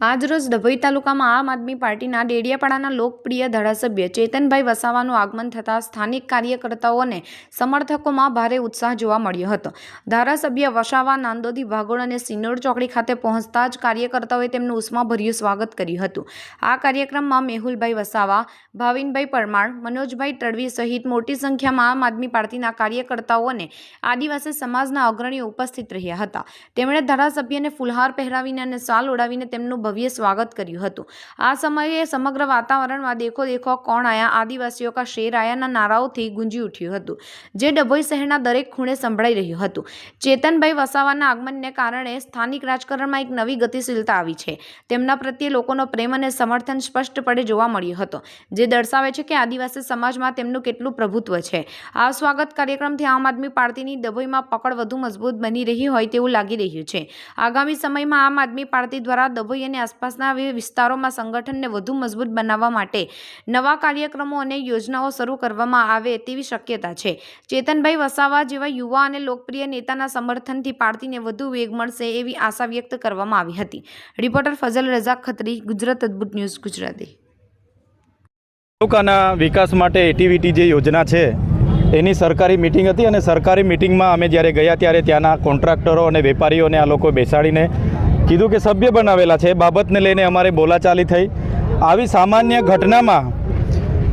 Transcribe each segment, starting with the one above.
આજરોજ ડભોઈ તાલુકામાં આમ આદમી પાર્ટીના ડેડિયાપાડાના લોકપ્રિય ધારાસભ્ય ચેતનભાઈ વસાવાનું આગમન થતાં સ્થાનિક કાર્યકર્તાઓ અને સમર્થકોમાં ભારે ઉત્સાહ જોવા મળ્યો હતો. ધારાસભ્ય વસાવા, નાંદોદી ભાગોળ અને સિનોર ચોકડી ખાતે પહોંચતા જ કાર્યકર્તાઓએ તેમનું ઉષ્માભર્યું સ્વાગત કર્યું હતું. આ કાર્યક્રમમાં મેહુલભાઈ વસાવા, ભાવિનભાઈ પરમાર, મનોજભાઈ તડવી સહિત મોટી સંખ્યામાં આમ આદમી પાર્ટીના કાર્યકર્તાઓ અને આદિવાસી સમાજના અગ્રણીઓ ઉપસ્થિત રહ્યા હતા. તેમણે ધારાસભ્યને ફુલહાર પહેરાવીને અને શાલ ઉડાવીને તેમનું ભવ્ય સ્વાગત કર્યું હતું. આ સમયે સમગ્ર વાતાવરણમાં દેખો દેખો કોણ આયા? આદિવાસીઓ કા શેર આયાના નારાઓથી ગુંજી ઉઠ્યું હતું, જે ડભોઈ શહેરના દરેક ખૂણે સંભળાઈ રહ્યું હતું. ચેતનભાઈ વસાવાના આગમનને કારણે સ્થાનિક રાજકારણમાં એક નવી ગતિશીલતા આવી છે. તેમના પ્રત્યે લોકોનો પ્રેમ અને સમર્થન સ્પષ્ટપણે જોવા મળ્યો હતો, જે દર્શાવે છે કે આદિવાસી સમાજમાં તેમનું કેટલું પ્રભુત્વ છે. આ સ્વાગત કાર્યક્રમથી આમ આદમી પાર્ટીની ડભોઈમાં પકડ વધુ મજબૂત બની રહી હોય તેવું લાગી રહ્યું છે. આગામી સમયમાં આમ આદમી પાર્ટી દ્વારા ડભોઈ અને આસપાસના વિસ્તારોમાં સંગઠનને વધુ મજબૂત બનાવવા માટે નવા કાર્યક્રમો અને યોજનાઓ શરૂ કરવામાં આવે તેવી શક્યતા છે. ચેતનભાઈ વસાવા જેવા યુવા અને લોકપ્રિય નેતાના સમર્થનથી પાર્ટીને વધુ વેગ મળશે એવી આશા વ્યક્ત કરવામાં આવી હતી. રિપોર્ટર ફઝલ રઝા ખત્રી, ગુજરાત અદ્ભુત ન્યૂઝ, ગુજરાતી. તાલુકાના વિકાસ માટે એટીવીટી જે યોજના છે, એની સરકારી મિટિંગ હતી અને સરકારી મિટિંગમાં અમે જ્યારે ગયા ત્યારે ત્યાંના કોન્ટ્રાક્ટરો અને વેપારીઓને આ લોકો બેસાડીને કીધું કે સભ્ય બનાવેલા છે. બાબતને લઈને અમારે બોલાચાલી થઈ. આવી સામાન્ય ઘટનામાં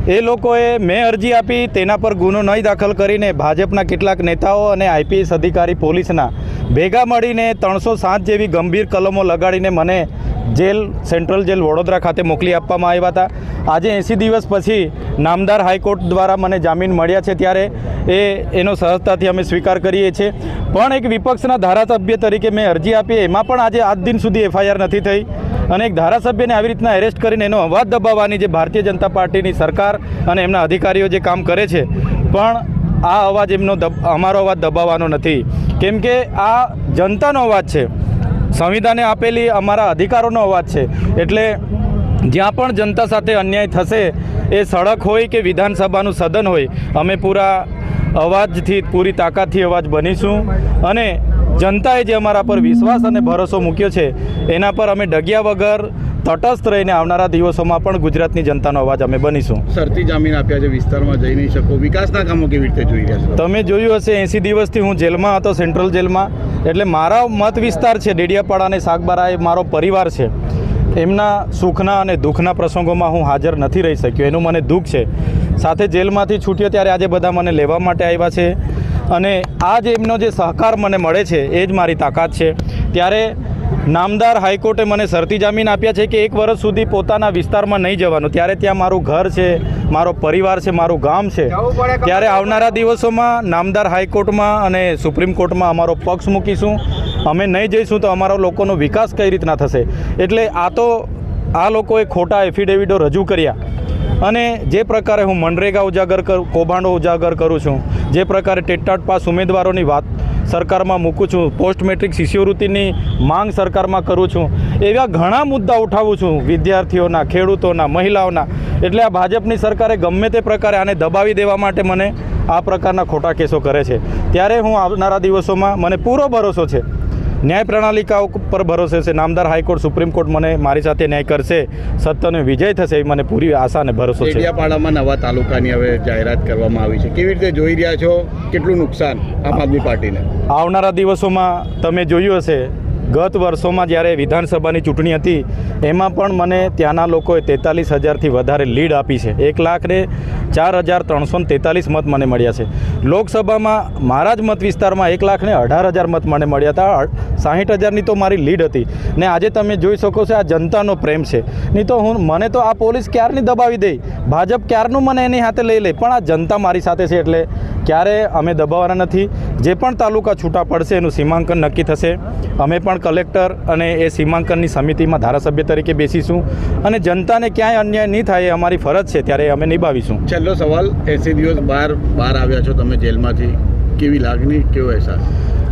એ લોકોએ મેં અરજી આપી, તેના પર ગુનો નહીં દાખલ કરીને ભાજપના કેટલાક નેતાઓ અને આઈપીએસ અધિકારી પોલીસના ભેગા મળીને ત્રણસો સાત જેવી ગંભીર કલમો લગાડીને મને જેલ, સેન્ટ્રલ જેલ વડોદરા ખાતે મોકલી આપવામાં આવ્યા હતા. આજે એંસી દિવસ પછી નામદાર હાઈકોર્ટ દ્વારા મને જામીન મળ્યા છે ત્યારે એ, એનો સહજતાથી અમે સ્વીકાર કરીએ છીએ. પણ એક વિપક્ષના ધારાસભ્ય તરીકે મેં અરજી આપી, એમાં પણ આજે આજ દિન સુધી એફઆઈઆર નથી થઈ. અને એક ધારાસભ્યને આવી રીતના એરેસ્ટ કરીને એનો અવાજ દબાવવાની જે ભારતીય જનતા પાર્ટીની સરકાર અને એમના અધિકારીઓ જે કામ કરે છે, પણ આ અવાજ એમનો અમારો અવાજ દબાવવાનો નથી. કેમ કે આ જનતાનો અવાજ છે. સંવિધાને આપેલી અમારા અધિકારોનો અવાજ છે. એટલે જ્યાં પણ જનતા સાથે અન્યાય થશે, એ સડક હોય કે વિધાનસભાનું સદન હોય, અમે પૂરા અવાજથી, પૂરી તાકાતથી અવાજ બનીશું. અને જનતાએ જે અમારા પર વિશ્વાસ અને ભરોસો મૂક્યો છે, એના પર અમે ડગ્યા વગર તટસ્થ રહીને આવનારા દિવસોમાં પણ ગુજરાતની જનતાનો અવાજ અમે બનીશું. સરતી જામીન આપ્યા છે વિસ્તારમાં જઈ નહીં શકો. વિકાસના કામો કેવી રીતે જોઈ રહ્યા છો? તમે જોયું હશે એંસી દિવસથી હું જેલમાં હતો સેન્ટ્રલ જેલમાં. એટલે મારા મત વિસ્તાર છે ડેડિયાપાડા અને સાગબારા એ મારો પરિવાર છે. એમના સુખના અને દુઃખના પ્રસંગોમાં હું હાજર નથી રહી શક્યો. એનું મને દુઃખ છે. સાથે જેલમાંથી છૂટ્યો ત્યારે આજે બધા મને લેવા માટે આવ્યા છે. અને આ જે એમનો જે સહકાર મને મળે છે એ જ મારી તાકાત છે. ત્યારે નામદાર હાઈકોર્ટે મને શરતી જામીન આપ્યા છે કે એક વર્ષ સુધી પોતાના વિસ્તારમાં નહીં જવાનું. ત્યારે ત્યાં મારું ઘર છે મારો પરિવાર છે મારું ગામ છે. ત્યારે આવનારા દિવસોમાં નામદાર હાઈકોર્ટમાં અને સુપ્રીમ કોર્ટમાં અમારો પક્ષ મૂકીશું. અમે નહીં જઈશું તો અમારા લોકોનો વિકાસ કઈ રીતના થશે? એટલે આ તો આ લોકોએ ખોટા એફિડેવિટો રજૂ કર્યા. અને જે પ્રકારે હું મનરેગા ઉજાગર કરું કૌભાંડો ઉજાગર કરું છું જે પ્રકારે ટેટાટ પાસ ઉમેદવારોની વાત સરકારમાં મૂકું છું. પોસ્ટ મેટ્રિક શિષ્યવૃત્તિની માંગ સરકારમાં કરું છું. એવા ઘણા મુદ્દા ઉઠાવું છું વિદ્યાર્થીઓના, ખેડૂતોના, મહિલાઓના. એટલે આ ભાજપની સરકારે ગમે તે પ્રકારે આને દબાવી દેવા માટે મને આ પ્રકારના ખોટા કેસો કરે છે. ત્યારે હું આવનારા દિવસોમાં મને પૂરો ભરોસો છે. ન્યાય પ્રણાલિકા ઉપર ભરોસે છે. નામદાર હાઈકોર્ટ સુપ્રીમ કોર્ટ મને મારી સાથે ન્યાય કરશે. સત્યનો વિજય થશે એવી મને પૂરી આશા અને ભરોસો છે. ડેડિયાપાડામાં નવા તાલુકાની હવે જાહેરાત કરવામાં આવી છે. કેવી રીતે જોઈ રહ્યા છો? કેટલું નુકસાન આમ આદમી પાર્ટીને? આવનારા દિવસોમાં તમે જોયું હશે ગત વર્ષોમાં જ્યારે વિધાનસભાની ચૂંટણી હતી, એમાં પણ મને ત્યાંના લોકોએ તેતાલીસ હજારથી વધારે લીડ આપી છે. એક લાખને ચાર હજાર ત્રણસો તેતાલીસ મત મને મળ્યા છે. લોકસભામાં મારા જ મત વિસ્તારમાં એક લાખને અઢાર હજાર મત મને મળ્યા હતા. સાહીઠ હજારની તો મારી લીડ હતી. ને આજે તમે જોઈ શકો છો આ જનતાનો પ્રેમ છે. નહીં તો હું, મને તો આ પોલીસ ક્યારની દબાવી દે? ભાજપ ક્યારનું મને એની હાથે લઈ લે? પણ આ જનતા મારી સાથે છે એટલે ક્યારે અમે દબાવવાના નથી. જે પણ તાલુકા છૂટા પડશે એનું સીમાંકન નક્કી થશે. અમે પણ કલેક્ટર અને એ સીમાંકનની સમિતિમાં ધારાસભ્ય તરીકે બેસીશું અને જનતાને ક્યાંય અન્યાય નહીં થાય એ અમારી ફરજ છે ત્યારે અમે નિભાવીશું. છેલ્લો સવાલ એસી દિવસ બહાર બહાર આવ્યા છો તમે જેલમાંથી. કેવી લાગણી કેવો અહેસાસ?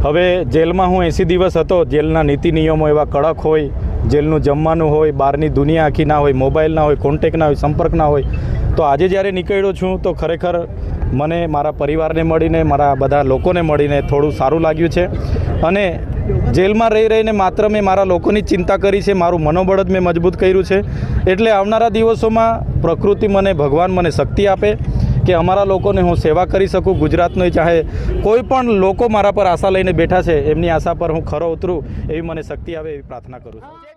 હવે જેલમાં હું એંસી દિવસ હતો. જેલના નીતિ નિયમો એવા કડક હોય જેલનું જમવાનું હોય બહારની દુનિયા આખી ના હોય મોબાઈલ ના હોય કોન્ટેક ના હોય સંપર્ક ના હોય તો આજે જ્યારે નીકળ્યો છું તો ખરેખર મને, મારા પરિવારને મળીને, મારા બધા લોકોને મળીને થોડું સારું લાગ્યું છે. અને જેલમાં રહી રહીને માત્ર મેં મારા લોકોની ચિંતા કરી છે, મારું મનોબળ જ મેં મજબૂત કર્યું છે. એટલે આવનારા દિવસોમાં પ્રકૃતિ મને, ભગવાન મને શક્તિ આપે કે અમારા લોકોને હું સેવા કરી શકું ગુજરાતનો, ચાહે કોઈ પણ લોકો મારા પર આશા લઈને બેઠા છે, એમની આશા પર હું ખરો ઉતરું એવી મને શક્તિ આવે એવી પ્રાર્થના કરું છું.